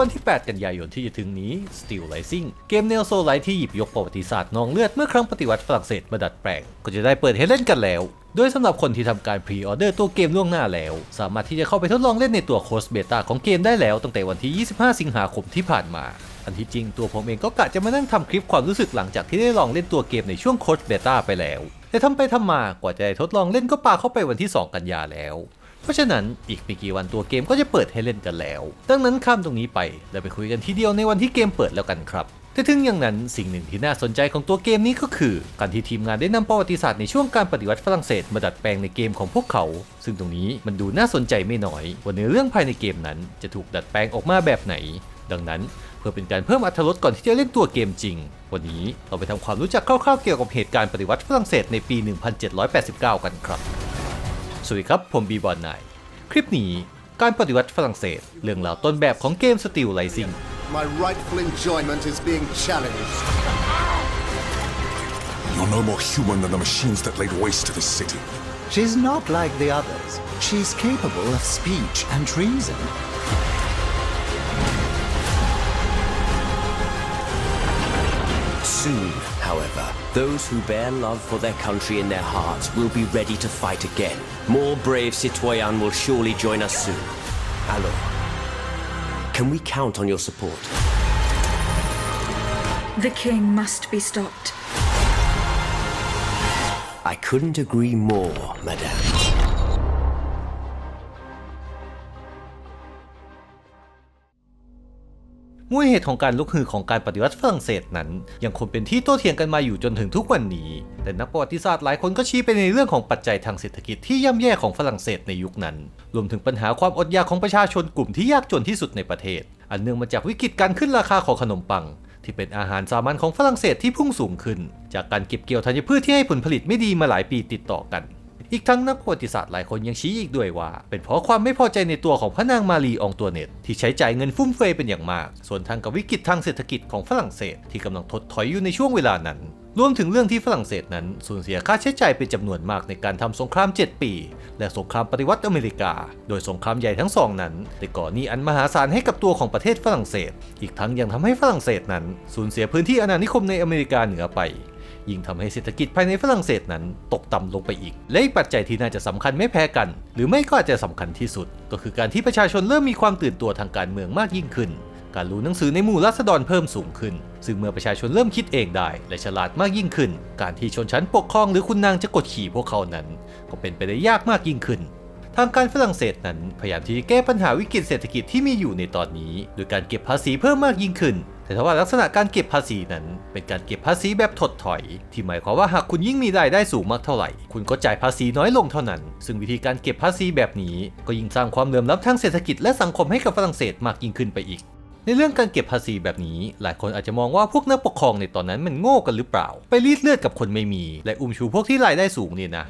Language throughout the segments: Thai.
วันที่ 8 กันยายนที่จะถึงนี้ Steel Rising เกมแนวโซลไลท์ที่หยิบยกประวัติศาสตร์นองเลือดเมื่อครั้งปฏิวัติฝรั่งเศสมาดัดแปลง ก็จะได้เปิดให้เล่นกันแล้วโดยสำหรับคนที่ทำการพรีออเดอร์ตัวเกมล่วงหน้าแล้ว สามารถที่จะเข้าไปทดลองเล่นในตัวโค้ดเบต้าของเกมได้แล้วตั้งแต่วันที่ 25 สิงหาคมที่ผ่านมา อันที่จริงตัวผมเองก็กะจะมานั่งทำคลิปความรู้สึกหลังจากที่ได้ลองเล่นตัวเกมในช่วงโค้ดเบต้าไปแล้ว แต่ทำไปทำมากว่าจะได้ทดลองเล่นก็ปาเข้าไปวันที่ 2 กันยาแล้ว เพราะฉะนั้นอีกไม่กี่วันตัวเกมก็จะเปิดให้เล่นกันแล้ว ดังนั้นข้ามตรงนี้ไปแล้วไปคุยกันทีเดียวในวันที่เกมเปิดแล้วกันครับแต่ถึงอย่างนั้นสิ่งหนึ่งที่น่าสนใจของตัวเกมนี้ก็คือ การที่ทีมงานได้นำประวัติศาสตร์ในช่วงการปฏิวัติฝรั่งเศสมาดัดแปลงในเกมของพวกเขา ซึ่งตรงนี้มันดูน่าสนใจไม่น้อยว่าเนื้อเรื่องภายในเกมนั้นจะถูกดัดแปลงออกมาแบบไหน ดังนั้นเพื่อเป็นการเพิ่มอรรถรสก่อนที่จะเล่นตัวเกมจริง วันนี้เราไปทำความรู้จักคร่าวๆเกี่ยวกับเหตุการณ์ปฏิวัติฝรั่งเศสในปี 1789 กันครับ สวัสดีครับ ผมบีบอลนายคลิปนี้การปฏิวัติฝรั่งเศส เรื่องราวต้นแบบของเกม Steel Rising My rightful enjoyment is being challenged. You're no more human than the machines that laid waste to this city. She's not like the others. She's capable of speech and treason. Soon, however, those who bear love for their country in their hearts will be ready to fight again. More brave citoyens will surely join us soon. Alors, can we count on your support? The king must be stopped. I couldn't agree more, madame. มวยเหตุของการลุกฮือของการปฏิวัติฝรั่งเศสนั้น ยังคงเป็นที่โต้เถียงกันมาอยู่จนถึงทุกวันนี้ แต่นักประวัติศาสตร์หลายคนก็ชี้ไปในเรื่องของปัจจัยทางเศรษฐกิจที่ย่ำแย่ของฝรั่งเศสในยุคนั้น รวมถึงปัญหาความอดอยากของประชาชนกลุ่มที่ยากจนที่สุดในประเทศ อันเนื่องมาจากวิกฤตการขึ้นราคาของขนมปัง ที่เป็นอาหารสามัญของฝรั่งเศสที่พุ่งสูงขึ้น จากการเก็บเกี่ยวธัญพืชที่ให้ผลผลิตไม่ดีมาหลายปีติดต่อกัน อีกทั้งนักประวัติศาสตร์หลายคนยังชี้อีกด้วยว่า เป็นเพราะความไม่พอใจในตัวของพระนางมารีองตัวเน็ต ที่ใช้จ่ายเงินฟุ่มเฟือยเป็นอย่างมาก ส่วนทางกับวิกฤตทางเศรษฐกิจของฝรั่งเศสที่กำลังถดถอยอยู่ในช่วงเวลานั้นรวมถึงเรื่องที่ฝรั่งเศสนั้นสูญเสียค่าใช้จ่ายเป็นจำนวนมากในการทำสงคราม 7 ปี และสงครามปฏิวัติอเมริกา โดยสงครามใหญ่ทั้งสองนั้นได้ก่อหนี้อันมหาศาลให้กับตัวของประเทศฝรั่งเศส อีกทั้งยังทำให้ฝรั่งเศสนั้นสูญเสียพื้นที่อาณานิคมในอเมริกาเหนือไป ยิ่งทำให้เศรษฐกิจภายในฝรั่งเศสนั้นตกต่ำลงไปอีก และอีกปัจจัยที่น่าจะสำคัญไม่แพ้กัน หรือไม่ก็อาจจะสำคัญที่สุด ก็คือการที่ประชาชนเริ่มมีความตื่นตัวทางการเมืองมากยิ่งขึ้น การรู้หนังสือในหมู่ราษฎรเพิ่มสูงขึ้น ซึ่งเมื่อประชาชนเริ่มคิดเองได้ และฉลาดมากยิ่งขึ้น การที่ชนชั้นปกครองหรือคุณนางจะกดขี่พวกเขานั้น ก็เป็นไปได้ยากมากยิ่งขึ้นทางการฝรั่งเศสนั้นพยายามที่จะแก้ปัญหาวิกฤตเศรษฐกิจที่มีอยู่ในตอนนี้ โดยการเก็บภาษีเพิ่มมากยิ่งขึ้น แต่ทว่าลักษณะการเก็บภาษีนั้น เป็นการเก็บภาษีแบบถดถอย ที่หมายความว่าหากคุณยิ่งมีรายได้สูงมากเท่าไหร่ คุณก็จ่ายภาษีน้อยลงเท่านั้น ซึ่งวิธีการเก็บภาษีแบบนี้ ก็ยิ่งสร้างความเหลื่อมล้ำทางเศรษฐกิจและสังคมให้กับฝรั่งเศสมากยิ่งขึ้นไปอีกในเรื่องการเก็บภาษีแบบนี้ หลายคนอาจจะมองว่าพวกนักปกครองในตอนนั้นมันโง่กันหรือเปล่า ไปรีดเลือดกับคนไม่มี และอุ้มชูพวกที่รายได้สูงเนี่ยนะ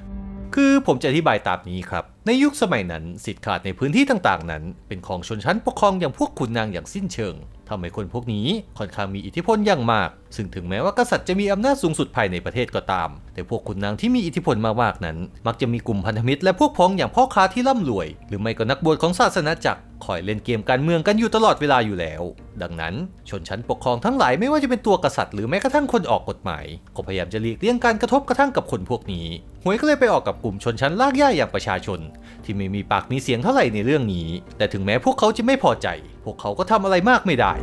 คือผมจะอธิบายตามนี้ครับ ในยุคสมัยนั้นสิทธิ์ขาดในพื้นที่ต่างๆ นั้น เป็นของชนชั้นปกครองอย่างพวกขุนนางอย่างสิ้นเชิงทำให้คนพวกนี้ค่อนข้างมีอิทธิพลอย่างมาก ซึ่งถึงแม้ว่ากษัตริย์จะมีอำนาจสูงสุดภายในประเทศก็ตาม แต่พวกขุนนางที่มีอิทธิพลมากๆนั้น มักจะมีกลุ่มพันธมิตรและพวกพ้องอย่างพ่อค้าที่ร่ำรวย หรือไม่ก็นักบวชของศาสนาจักรคอยเล่นเกมการเมืองกันอยู่ตลอดเวลาอยู่แล้ว ดังนั้นชนชั้นปกครองทั้งหลายไม่ว่าจะเป็นตัวกษัตริย์หรือแม้กระทั่งคนออกกฎหมายก็พยายามจะหลีกเลี่ยงการกระทบกระทั่งกับคนพวกนี้หวยก็เลยไปออกกับกลุ่มชนชั้นลากย่าอย่างประชาชนที่ไม่มีปากมีเสียงเท่าไหร่ในเรื่องนี้ แต่ถึงแม้พวกเขาจะไม่พอใจ พวกเขาก็ทำอะไรมากไม่ได้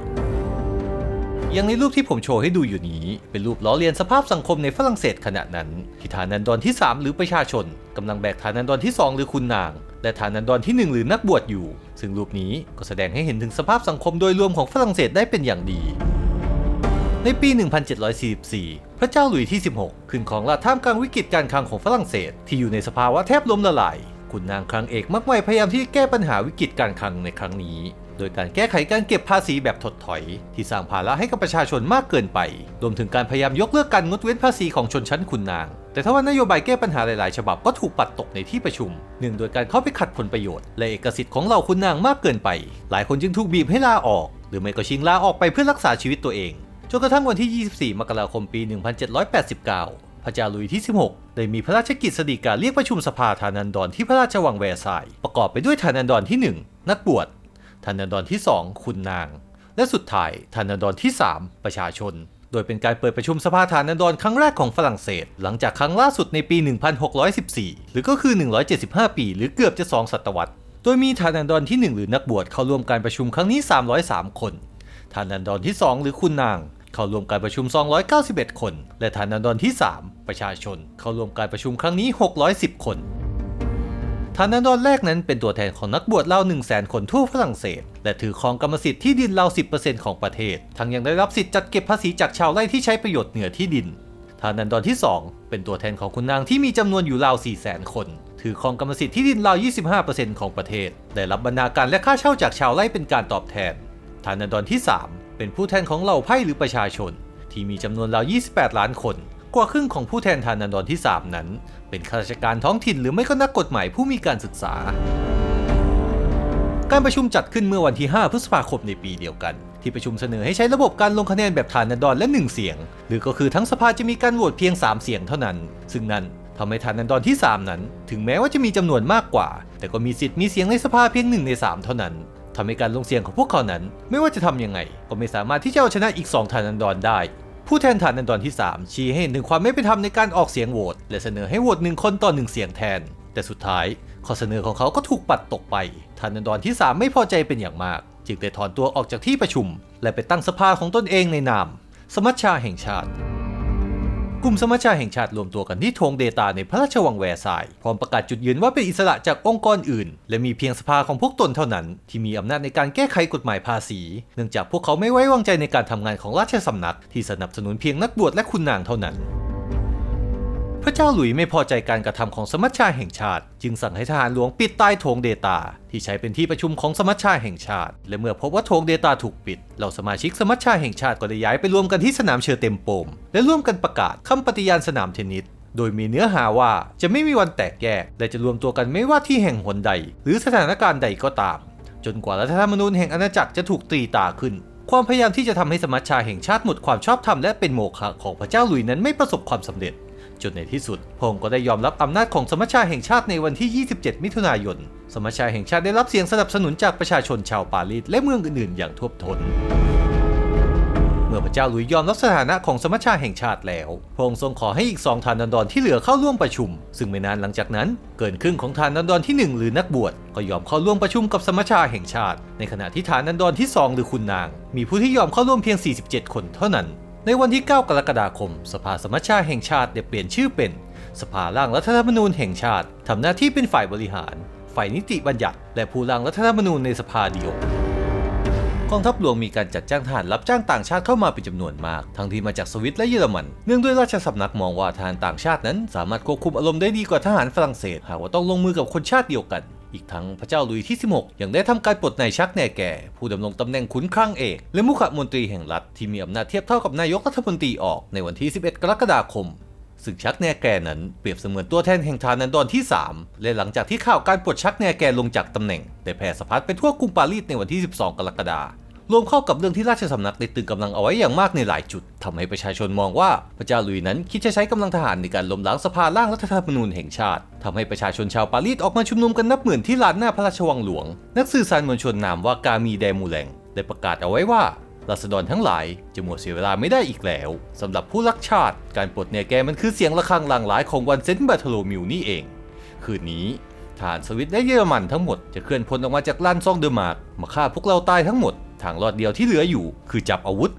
อย่างในรูปที่ผมโชว์ให้ดูอยู่นี้ เป็นรูปล้อเลียนสภาพสังคมในฝรั่งเศสขณะนั้น ที่ฐานันดรที่ 3 หรือประชาชนกำลังแบกฐานันดรที่ 2 หรือคุณนาง และฐานันดรที่ 1 หรือนักบวชอยู่ ซึ่งรูปนี้ก็แสดงให้เห็นถึงสภาพสังคมโดยรวมของฝรั่งเศสได้เป็นอย่างดี ในปี 1744 พระเจ้าหลุยส์ที่ 16 ขึ้นของราชท่ามกลางวิกฤตการคลังของฝรั่งเศสที่อยู่ในสภาวะแทบล้มละลาย คุณนางคลังเอกมักไวพยายามที่จะแก้ปัญหาวิกฤตการคลังในครั้งนี้ โดยการแก้ไขการเก็บภาษีแบบถดถอย ที่สร้างภาระให้กับประชาชนมากเกินไป รวมถึงการพยายามยกเลิกการงดเว้นภาษีของชนชั้นคุณนาง แต่ถ้าว่านโยบายแก้ปัญหาหลายๆ ฉบับก็ถูกปัดตกในที่ประชุมเนื่องโดยการเข้าไปขัดผลประโยชน์ และเอกสิทธิ์ของเหล่าคุณนางมากเกินไป หลายคนจึงถูกบีบให้ลาออก หรือไม่ก็ชิงลาออกไปเพื่อรักษาชีวิตตัวเองจนกระทั่งวันที่ 24 มกราคม ปี 1789 พระเจ้าลุยที่ 16 ได้มีพระราชกิจสฎีกาเรียกประชุมสภาฐานันดรที่พระราชวังแวร์ซาย ประกอบไปด้วยฐานันดรที่ 1 นักบวชฐานันดรที่ 2 คุณนาง และสุดท้ายทานันดรที่ 3 ประชาชน โดยเป็นการเปิดประชุมสภาทานันดรครั้งแรกของฝรั่งเศส หลังจากครั้งล่าสุดในปี 1614 หรือก็คือ 175 ปี หรือเกือบจะ2ศตวรรษ โดยมีทานันดรที่ 1 หรือนักบวชเข้าร่วมการประชุมครั้งนี้ 303 คนทานันดรที่ 2 หรือคุณนางเข้าร่วมการประชุม 291 คน และทานันดรที่ 3 ประชาชน เข้าร่วมการประชุมครั้งนี้ 610 คนทานันดรแรกนั้นเป็นตัวแทนของนักบวชเล่า1 0 0 0 0 0 คนทั่วฝรั่งเศส และถือครองกรรมสิทธิ์ที่ดินเล่า10%ของประเทศ ทั้งยังได้รับสิทธิ์จัดเก็บภาษีจากชาวไร่ที่ใช้ประโยชน์เหนือที่ดินทานันดรที่ 2 เป็นตัวแทนของคุณนางที่มีจำนวนอยู่ราว4 0 0 0 0 0 คน ถือครองกรรมสิทธิ์ที่ดินราว 25%ของประเทศ ได้รับบรรณาการและค่าเช่าจากชาวไร่เป็นการตอบแทนทานันดรที่ 3 เป็นผู้แทนของเหล่าไพ่หรือประชาชน ที่มีจำนวนราว 28 ล้านคน กว่าครึ่งของผู้แทนทานันดรที่ 3 นั้น เป็นข้าราชการท้องถิ่นหรือไม่ก็นักกฎหมายผู้มีการศึกษา การประชุมจัดขึ้นเมื่อวันที่ 5 พฤษภาคมในปีเดียวกัน ที่ประชุมเสนอให้ใช้ระบบการลงคะแนนแบบทานันดรและ 1 เสียง หรือก็คือทั้งสภาจะมีการโหวตเพียง 3 เสียงเท่านั้น ซึ่งนั่นทำให้ทานันดรที่ 3 นั้น ถึงแม้ว่าจะมีจำนวนมากกว่า แต่ก็มีสิทธิ์มีเสียงในสภาเพียง1ใน 3 เท่านั้นทำให้การลงเสียงของพวกเขานั้น ไม่ว่าจะทำยังไง ก็ไม่สามารถที่จะเอาชนะอีก2ทานันดรได้ ผู้แทนฐานนันดรที่ 3 ชี้ให้เห็นถึงความไม่เป็นธรรมในการออกเสียงโหวตและเสนอให้โหวตหนึ่งคนต่อหนึ่งเสียงแทน แต่สุดท้ายข้อเสนอของเขาก็ถูกปัดตกไปฐานนันดรที่ 3 ไม่พอใจเป็นอย่างมาก จึงได้ถอนตัวออกจากที่ประชุม และไปตั้งสภาของตนเองในนาม สมัชชาแห่งชาติ กลุ่มสมัชชาแห่งชาติรวมตัวกันที่ทงเดตาในพระราชวังแวร์ซายน์พร้อมประกาศจุดยืนว่าเป็นอิสระจากองค์กรอื่น และมีเพียงสภาของพวกตนเท่านั้น ที่มีอำนาจในการแก้ไขกฎหมายภาษี เนื่องจากพวกเขาไม่ไว้วางใจในการทำงานของราชสำนัก ที่สนับสนุนเพียงนักบวชและคุณนางเท่านั้น พระเจ้าหลุยไม่พอใจการกระทำของสมัชชาแห่งชาติ จึงสั่งให้ทหารหลวงปิดใต้โถงเดตา ที่ใช้เป็นที่ประชุมของสมัชชาแห่งชาติ และเมื่อพบว่าโถงเดตาถูกปิด เหล่าสมาชิกสมัชชาแห่งชาติก็ได้ย้ายไปรวมกันที่สนามเชอเต็มโปม และร่วมกันประกาศคำปฏิญาณสนามเทนนิสโดยมีเนื้อหาว่าจะไม่มีวันแตกแยก และจะรวมตัวกันไม่ว่าที่แห่งหนใด หรือสถานการณ์ใดก็ตาม จนกว่ารัฐธรรมนูญแห่งอาณาจักรจะถูกตรีตาขึ้น ความพยายามที่จะทำให้สมัชชาแห่งชาติหมดความชอบธรรมและเป็นโมฆะของพระเจ้าหลุยนั้นไม่ประสบความสำเร็จ จนในที่สุดพงค์ก็ได้ยอมรับอำนาจของสมัชชาแห่งชาติในวันที่ 27 มิถุนายน สมัชชาแห่งชาติได้รับเสียงสนับสนุนจากประชาชนชาวปารีสและเมืองอื่นๆ อย่างท่วมทนเมื่อพระเจ้าหลุยยอมรับสถานะของสมัชชาแห่งชาติแล้ว พระองค์ทรงขอให้อีกสองทานันดรที่เหลือเข้าร่วมประชุม ซึ่งไม่นานหลังจากนั้น เกินครึ่งของทานันดรที่ 1 หรือนักบวชก็ยอมเข้าร่วมประชุมกับสมัชชาแห่งชาติ ในขณะที่ทานันดรที่ 2 หรือคุณนาง มีผู้ที่ยอมเข้าร่วมเพียง 47 คนเท่านั้น ในวันที่ 9 กรกฎาคม สภาสมัชชาแห่งชาติได้เปลี่ยนชื่อเป็น สภาร่างรัฐธรรมนูญแห่งชาติทำหน้าที่เป็นฝ่ายบริหาร ฝ่ายนิติบัญญัติ และผู้ร่างรัฐธรรมนูญในสภาเดียวกองทัพหลวงมีการจัดจ้างทหารรับจ้างต่างชาติเข้ามาเป็นจำนวนมาก ทั้งที่มาจากสวิตและเยอรมัน เนื่องด้วยราชสำนักมองว่าทหารต่างชาตินั้น สามารถควบคุมอารมณ์ได้ดีกว่าทหารฝรั่งเศส หากว่าต้องลงมือกับคนชาติเดียวกัน อีกทั้งพระเจ้าลุยที่ 16 ยังได้ทำการปลดนายชักแน่แก่ ผู้ดำรงตำแหน่งขุนคลังเอก และมุขมนตรีแห่งรัฐที่มีอำนาจเทียบเท่ากับนายกรัฐมนตรีออกในวันที่ 11 กรกฎาคมซึ่งชักแน่แก่นั้นเปรียบเสมือนตัวแทนแห่งทานันดรที่ 3 และหลังจากที่ข่าวการปลดชักแน่แก่ลงจากตำแหน่ง ได้แพร่สะพัดไปทั่วกรุงปารีสในวันที่ 12 กรกฎาคม รวมเข้ากับเรื่องที่ราชสำนักได้ตึงกำลังเอาไว้อย่างมากในหลายจุดทำให้ประชาชนมองว่าพระเจ้าลุยนั้นคิดจะใช้กำลังทหารในการล้มล้างสภาร่างรัฐธรรมนูญแห่งชาติทำให้ประชาชนชาวปารีสออกมาชุมนุมกันนับหมื่นที่ลานหน้าพระราชวังหลวง นักสื่อสารมวลชนนามว่ากามีแดมูแลงได้ประกาศเอาไว้ว่าราษฎรทั้งหลายจะหมดเสียเวลาไม่ได้อีกแล้วสำหรับผู้รักชาติ การปลดเนี่ยแกมันคือเสียงะระฆังหลางหลายของวันเซนต์บาร์โทโลมิวนี่เอง คืนนี้ทหารสวิตและเยอรมันทั้งหมดจะเคลื่อนพลออกมาจากลานซองเดอร์มาร์กมาฆ่าพวกเราตายทั้งหมด ทางรอดเดียวที่เหลืออยู่คือจับอาวุธ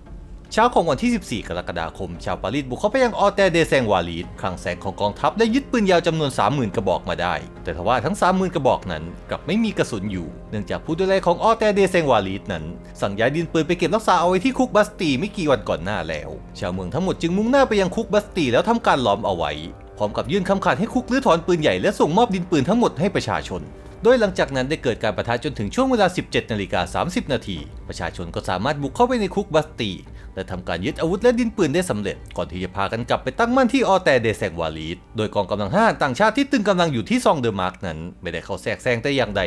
เช้าของวันที่ 14 กรกฎาคม ชาวปารีสบุกเข้าไปยังออเตเดแซงวาลีดคลังแสงของกองทัพได้ยึดปืนยาวจำนวน 30,000 กระบอกมาได้ แต่ทว่าทั้ง 30,000 กระบอกนั้นกลับไม่มีกระสุนอยู่ เนื่องจากผู้ดูแลของออเตเดแซงวาลีดนั้น สั่งย้ายดินปืนไปเก็บรักษาเอาไว้ที่คุกบัสตีไม่กี่วันก่อนหน้าแล้ว ชาวเมืองทั้งหมดจึงมุ่งหน้าไปยังคุกบัสตีแล้วทำการล้อมเอาไว้พร้อมกับยื่นคำขาดให้คุกรื้อถอนปืนใหญ่และส่งมอบดินปืนทั้งหมดให้ประชาชน โดยหลังจากนั้นได้เกิดการประทะจนถึงช่วงเวลา 17นาฬิกา30 นาที ประชาชนก็สามารถบุกเข้าไปในคุกบัสตี และทำการยึดอาวุธและดินปืนได้สำเร็จ ก่อนที่จะพากันกลับไปตั้งมั่นที่ออแตเดแซงวาลีดโดยกองกำลังทหารต่างชาติที่ตึงกำลังอยู่ที่ซองเดอร์มาร์กนั้น ไม่ได้เข้าแทรกแซงแต่อย่างใด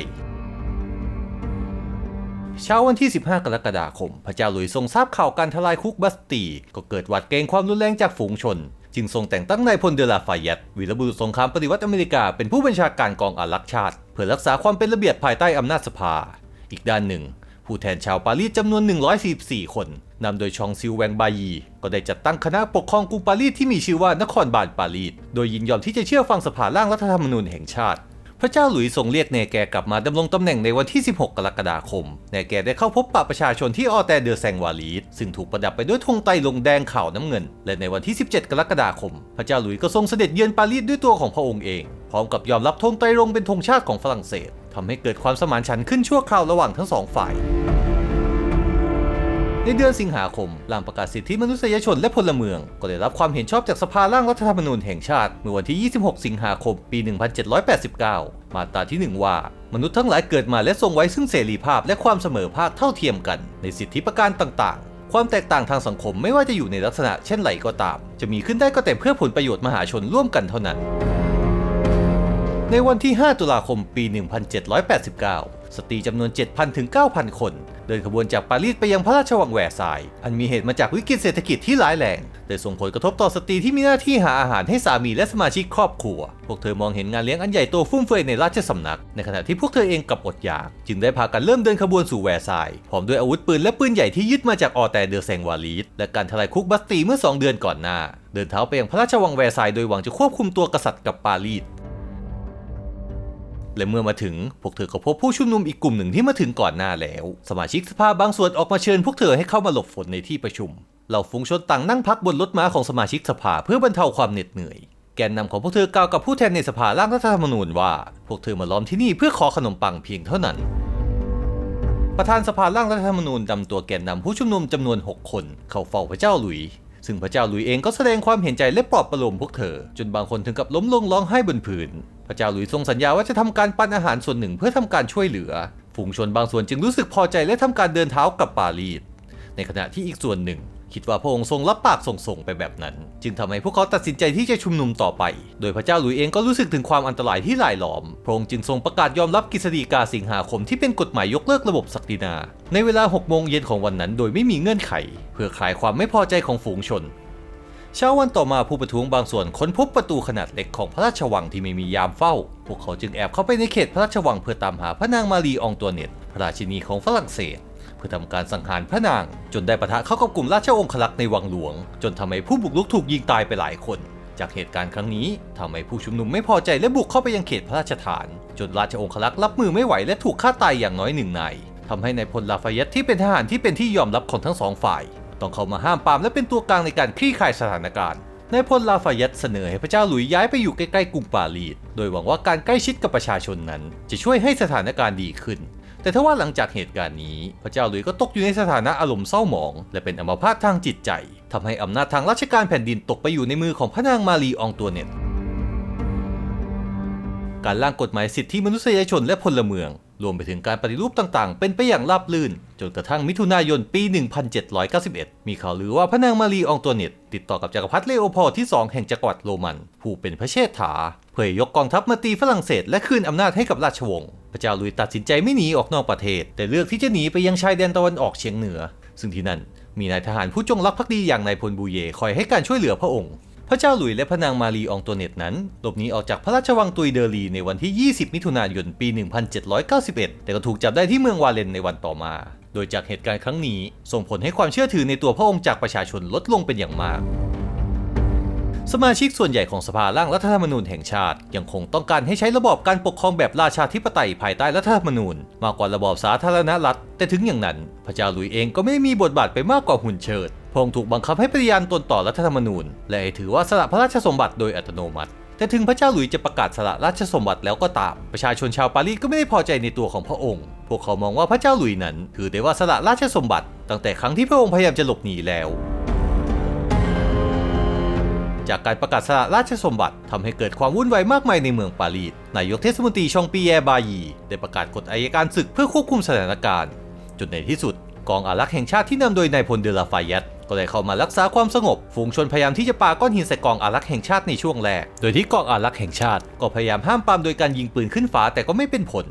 เช้าวันที่ 15 กรกฎาคม พระเจ้าหลุยส์ทรงทราบข่าวการทลายคุกบัสตี ก็เกิดหวาดเกรงความรุนแรงจากฝูงชน จึงทรงแต่งตั้งนายพลเดลาฟายตวีรบุรุษสงครามปฏิวัติอเมริกาเป็นผู้บัญชาการกองอารักษ์ชาติ เพื่อรักษาความเป็นระเบียบภายใต้อำนาจสภา อีกด้านหนึ่งผผู้แทนชาวปารีสจำนวน 144 คนนำโดยชองซิลแวงบายี ก็ได้จัดตั้งคณะปกครองกรุงปารีสที่มีชื่อว่านครบาลปารีสโดยยินยอมที่จะเชื่อฟังสภาร่างรัฐธรรมนูญแห่งชาติ พระเจ้าหลุยส์ทรงเรียกเนแกกลับมาดำรงตำแหน่งในวันที่ 16 กรกฎาคม เนแกได้เข้าพบปะประชาชนที่ออแตเดอแซงวาลีสซึ่งถูกประดับไปด้วยธงไตลงแดงขาวน้ำเงิน และในวันที่ 17 กรกฎาคม พระเจ้าหลุยส์ก็ทรงเสด็จเยือนปารีสด้วยตัวของพระองค์เอง พร้อมกับยอมรับธงไตลงเป็นธงชาติของฝรั่งเศสทำให้เกิดความสมานฉันท์ขึ้นชั่วคราวระหว่างทั้งสองฝ่าย ในเดือนสิงหาคมร่างประกาศสิทธิมนุษยชนและพลเมือง ก็ได้รับความเห็นชอบจากสภาร่างรัฐธรรมนูญแห่งชาติเมื่อวันที่ 26 สิงหาคม ปี 1789 มาตราที่ 1 ว่ามนุษย์ทั้งหลายเกิดมาและทรงไว้ซึ่งเสรีภาพและความเสมอภาคเท่าเทียมกัน ในสิทธิประการต่างๆ ความแตกต่างทางสังคมไม่ว่าจะอยู่ในลักษณะเช่นไรก็ตาม จะมีขึ้นได้ก็แต่เพื่อผลประโยชน์มหาชนร่วมกันเท่านั้น ในวันที่ 5 ตุลาคม ปี 1789 สตรีจำนวน 7,000 ถึง 9,000 คน เดินขบวนจากปารีสไปยังพระราชวังแวร์ซายอันมีเหตุมาจากวิกฤตเศรษฐกิจที่ร้ายแรงแต่ส่งผลกระทบต่อสตรีที่มีหน้าที่หาอาหารให้สามีและสมาชิกครอบครัว พวกเธอมองเห็นงานเลี้ยงอันใหญ่โตฟุ่มเฟือยในราชสำนัก ในขณะที่พวกเธอเองกลับอดอยาก จึงได้พากันเริ่มเดินขบวนสู่แวร์ซายพร้อมด้วยอาวุธปืนและปืนใหญ่ที่ยึดมาจากออแต่เดอแซงวาลีสและการทลายคุกบัสตีเมื่อสองเดือนก่อนหน้า เดินเท้าไปยังพระราชวังแวร์ซายโดยหวังจะควบคุมตัวกษัตริย์กับปารีส และเมื่อมาถึงพวกเธอก็พบผู้ชุมนุมอีกกลุ่มหนึ่งที่มาถึงก่อนหน้าแล้ว สมาชิกสภาบางส่วนออกมาเชิญพวกเธอให้เข้ามาหลบฝนในที่ประชุมเหล่าฝูงชนต่างนั่งพักบนรถม้าของสมาชิกสภาเพื่อบรรเทาความเหน็ดเหนื่อย แกนนำของพวกเธอกล่าวกับผู้แทนในสภาร่างรัฐธรรมนูญว่า พวกเธอมาล้อมที่นี่เพื่อขอขนมปังเพียงเท่านั้น ประธานสภาร่างรัฐธรรมนูญนำตัวแกนนำผู้ชุมนุมจำนวน 6 คน เข้าเฝ้าพระเจ้าหลุย ซึ่งพระเจ้าหลุยเองก็แสดงความเห็นใจและปลอบประโลมพวกเธอ จนบางคนถึงกับล้มลงร้องไห้บนพื้น พระเจ้าหลุยส์ทรงสัญญาว่าจะทำการปันอาหารส่วนหนึ่งเพื่อทำการช่วยเหลือ ฝูงชนบางส่วนจึงรู้สึกพอใจและทำการเดินเท้ากลับปารีส ในขณะที่อีกส่วนหนึ่ง คิดว่าพระองค์ทรงรับปากส่งๆไปแบบนั้น จึงทำให้พวกเขาตัดสินใจที่จะชุมนุมต่อไป โดยพระเจ้าหลุยส์เองก็รู้สึกถึงความอันตรายที่หลายหลอม พระองค์จึงทรงประกาศยอมรับกฤษฎีกาสิงหาคมที่เป็นกฎหมายยกเลิกระบบศักดินา ในเวลา6โมงเย็นของวันนั้น โดยไม่มีเงื่อนไข เพื่อคลายความไม่พอใจของฝูงชน เช้าวันต่อมาผู้ประท้วงบางส่วนค้นพบประตูขนาดเล็กของพระราชวังที่ไม่มียามเฝ้า พวกเขาจึงแอบเข้าไปในเขตพระราชวังเพื่อตามหาพระนางมารีอองตัวเน็ตพระราชินีของฝรั่งเศส เพื่อทำการสังหารพระนาง จนได้ปะทะเข้ากับกลุ่มราชองครักษ์ในวังหลวง จนทำให้ผู้บุกรุกถูกยิงตายไปหลายคน จากเหตุการณ์ครั้งนี้ทำให้ผู้ชุมนุมไม่พอใจและบุกเข้าไปยังเขตพระราชฐาน จนราชองครักษ์รับมือไม่ไหวและถูกฆ่าตายอย่างน้อยหนึ่งนายทำให้ในายพลลาฟาเยตที่เป็นทหารที่เป็นที่ยอมรับของทั้งสองฝ่าย ต้องเข้ามาห้ามปรามและเป็นตัวกลางในการคลี่คลายสถานการณ์นายพลลาฟาเยตเสนอให้พระเจ้าหลุยย้ายไปอยู่ใกล้ๆกรุงปารีส โดยหวังว่าการใกล้ชิดกับประชาชนนั้น จะช่วยให้สถานการณ์ดีขึ้น แต่ถ้าว่าหลังจากเหตุการณ์นี้ พระเจ้าหลุยก็ตกอยู่ในสถานะอารมณ์เศร้าหมอง และเป็นอัมพาตทางจิตใจทำให้อำนาจทางราชการแผ่นดินตกไปอยู่ในมือของพระนางมารีอองตัวเน็ต การร่างกฎหมายสิทธิมนุษยชนและพลเมือง รวมไปถึงการปฏิรูปต่างๆ เป็นไปอย่างราบรื่น จนกระทั่งมิถุนายนปี 1791 มีข่าวลือว่าพระนางมารีองตัวเน็ตติดต่อกับจักรพรรดิเลโอพอที่ 2 แห่งจักรวรรดิโรมัน ผู้เป็นพระเชษฐา เพื่อยกกองทัพมาตีฝรั่งเศส และคืนอำนาจให้กับราชวงศ์ พระเจ้าลุยส์ตัดสินใจไม่หนีออกนอกประเทศ แต่เลือกที่จะหนีไปยังชายแดนตะวันออกเฉียงเหนือ ซึ่งที่นั่นมีนายทหารผู้จงรักภักดีอย่างนายพลบูเยคอยให้การช่วยเหลือพระองค์ พระเจ้าหลุยและพระนางมารีอองตัวเน็ตนั้น หลบหนีออกจากพระราชวังตุยเดอรีในวันที่ 20 มิถุนายน ปี 1791 แต่ก็ถูกจับได้ที่เมืองวาเลนในวันต่อมา โดยจากเหตุการณ์ครั้งนี้ ส่งผลให้ความเชื่อถือในตัวพระองค์จากประชาชนลดลงเป็นอย่างมากสมาชิกส่วนใหญ่ของสภาร่างรัฐธรรมนูญแห่งชาติ ยังคงต้องการให้ใช้ระบอบการปกครองแบบราชาธิปไตยภายใต้รัฐธรรมนูญ มากกว่าระบอบสาธารณรัฐ แต่ถึงอย่างนั้น พระเจ้าหลุยเองก็ไม่มีบทบาทไปมากกว่าหุ่นเชิด พระองค์ถูกบังคับให้ปฏิญาณตนต่อรัฐธรรมนูญ และถือว่าสละพระราชสมบัติโดยอัตโนมัติ แต่ถึงพระเจ้าหลุยส์จะประกาศสละราชสมบัติแล้วก็ตาม ประชาชนชาวปารีสก็ไม่ได้พอใจในตัวของพระองค์ พวกเขามองว่าพระเจ้าหลุยส์นั้น ถือได้ว่าสละราชสมบัติ ตั้งแต่ครั้งที่พระองค์พยายามจะหลบหนีแล้วจากการประกาศสละราชสมบัติทำให้เกิดความวุ่นวายมากมายในเมืองปารีส นายกเทศมนตรีชองปีแยร์บายี ได้ประกาศกฎอายการศึกเพื่อควบคุมสถานการณ์ จนในที่สุด กองอารักษ์แห่งชาติที่นำโดยนายพลเดลาฟายต ก็ได้เข้ามารักษาความสงบ ฝูงชนพยายามที่จะปาก้อนหินใส่กองอารักษ์แห่งชาติในช่วงแรก โดยที่กองอารักษ์แห่งชาติ ก็พยายามห้ามปามโดยการยิงปืนขึ้นฟ้าแต่ก็ไม่เป็นผล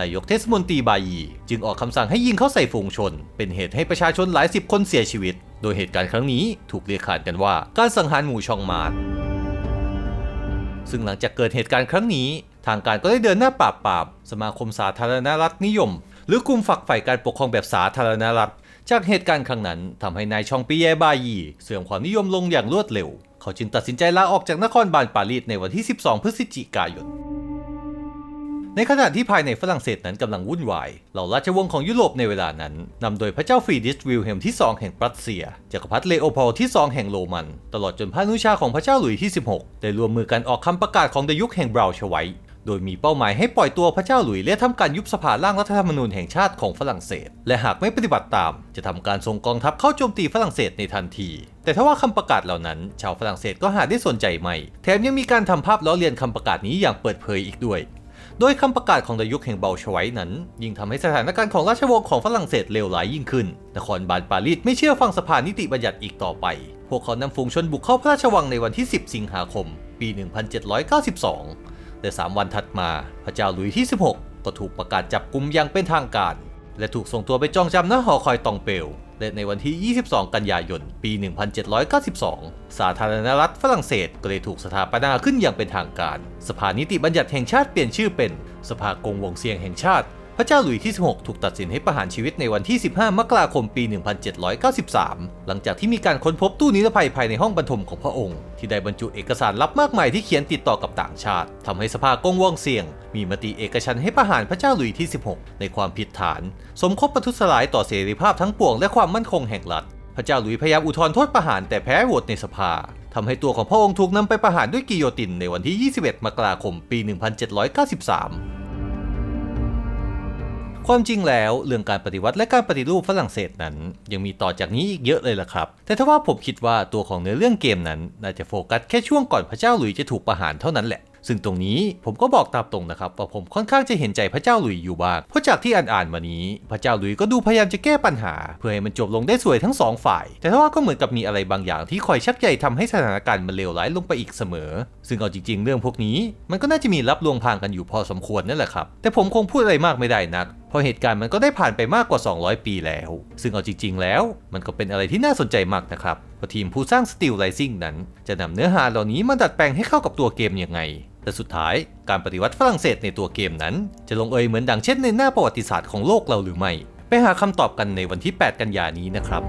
นายกเทศมนตรีบายีจึงออกคำสั่งให้ยิงเข้าใส่ฝูงชน เป็นเหตุให้ประชาชนหลายสิบคนเสียชีวิต โดยเหตุการณ์ครั้งนี้ถูกเรียกขานกันว่าการสังหารหมู่ชองมารซึ่งหลังจากเกิดเหตุการณ์ครั้งนี้ ทางการก็ได้เดินหน้าปราบปรามสมาคมสาธารณรัฐนิยม หรือกลุ่มฝักใฝ่การปกครองแบบสาธารณรัฐ จากเหตุการณ์ครั้งนั้นทำให้นายชองปีแยบายีเสื่อมความนิยมลงอย่างรวดเร็ว เขาจึงตัดสินใจลาออกจากนครบาลปารีสในวันที่ 12 พฤศจิกายน ในขณะที่ภายในฝรั่งเศสนั้นกำลังวุ่นวาย เหล่าราชวงศ์ของยุโรปในเวลานั้นนำโดยพระเจ้าฟรีดิสวิลเฮมที่ 2 แห่งปรัสเซียจักรพรรดิเลโอพอลที่ 2 แห่งโรมัน ตลอดจนพระนุชาของพระเจ้าหลุยที่ 16 ได้รวมมือกันออกคำประกาศของเดยุคแห่งบราวน์ชไว โดยมีเป้าหมายให้ปล่อยตัวพระเจ้าหลุยส์และทำการยุบสภาร่างรัฐธรรมนูญแห่งชาติของฝรั่งเศส และหากไม่ปฏิบัติตาม จะทำการส่งกองทัพเข้าโจมตีฝรั่งเศสในทันที แต่ถ้าว่าคำประกาศเหล่านั้น ชาวฝรั่งเศสก็หาได้สนใจไม่ แถมยังมีการทำภาพล้อเลียนคำประกาศนี้อย่างเปิดเผยอีกด้วยโดยคำประกาศของดยุคแห่งเบลชไว้นั้น ยิ่งทำให้สถานการณ์ของราชวงศ์ของฝรั่งเศสเลวร้ายยิ่งขึ้น นครบาลปารีสไม่เชื่อฟังสภานิติบัญญัติอีกต่อไป พวกเขานำฝูงชนบุกเข้าพระราชวังในวันที่ 10 สิงหาคม ปี 1792 และ 3 วันถัดมาพระเจ้าหลุยที่ 16 ก็ถูกประกาศจับกุมอย่างเป็นทางการ และถูกส่งตัวไปจองจำณหอคอยตองเปลและในวันที่ 22 กันยายน ปี 1792 สาธารณรัฐฝรั่งเศสก็ได้ถูกสถาปนาขึ้นอย่างเป็นทางการ สภานิติบัญญัติแห่งชาติเปลี่ยนชื่อเป็น สภากงวงเซียงแห่งชาติ พระเจ้าหลุยที่ 16 ถูกตัดสินให้ประหารชีวิตในวันที่ 15 มกราคมปี 1793 หลังจากที่มีการค้นพบตู้นิรภัยภายในห้องบรรทมของพระองค์ ที่ได้บรรจุเอกสารลับมากมายที่เขียนติดต่อกับต่างชาติทำให้สภากงวงเซียง มีมติเอกฉันให้ประหารพระเจ้าหลุยที่ 16 ในความผิดฐาน สมคบประทุษร้ายต่อเสรีภาพทั้งปวงและความมั่นคงแห่งรัฐพระเจ้าหลุยพยายามอุทธรณ์โทษประหารแต่แพ้โหวตในสภาทำให้ตัวของพระองค์ถูกนำไปประหารด้วยกิโยตินในวันที่ 21 มกราคม ปี 1793 ความจริงแล้วเรื่องการปฏิวัติและการปฏิรูปฝรั่งเศสนั้น ยังมีต่อจากนี้อีกเยอะเลยล่ะครับ แต่ถ้าว่าผมคิดว่าตัวของเนื้อเรื่องเกมนั้นน่าจะโฟกัสแค่ช่วงก่อนพระเจ้าหลุยส์จะถูกประหารเท่านั้นแหละ ซึ่งตรงนี้ผมก็บอกตามตรงนะครับว่าผมค่อนข้างจะเห็นใจพระเจ้าหลุยอยู่บ้างเพราะจากที่อ่านๆมานี้ พระเจ้าหลุยก็ดูพยายามจะแก้ปัญหา เพื่อให้มันจบลงได้สวยทั้งสองฝ่าย แต่ถ้าว่าก็เหมือนกับมีอะไรบางอย่างที่คอยชักใยทำให้สถานการณ์มันเลวร้ายลงไปอีกเสมอ ซึ่งเอาจริง ๆ เรื่องพวกนี้ มันก็น่าจะมีรับลวงพางกันอยู่พอสมควรนั่นแหละครับ แต่ผมคงพูดอะไรมากไม่ได้นักเพราะเหตุการณ์มันก็ได้ผ่านไปมากกว่า 200 ปีแล้ว ซึ่งเอาจริง ๆ แล้ว มันก็เป็นอะไรที่น่าสนใจมากนะครับว่าทีมผู้สร้าง Steel Rising นั้น จะนำเนื้อหาเหล่านี้มาดัดแปลงให้เข้ากับตัวเกมยังไง แต่สุดท้ายการปฏิวัติฝรั่งเศสในตัวเกมนั้น จะลงเอยเหมือนดังเช่นในหน้าประวัติศาสตร์ของโลกเราหรือไม่ ไปหาคำตอบกันในวันที่ 8 กันยานี้นะครับ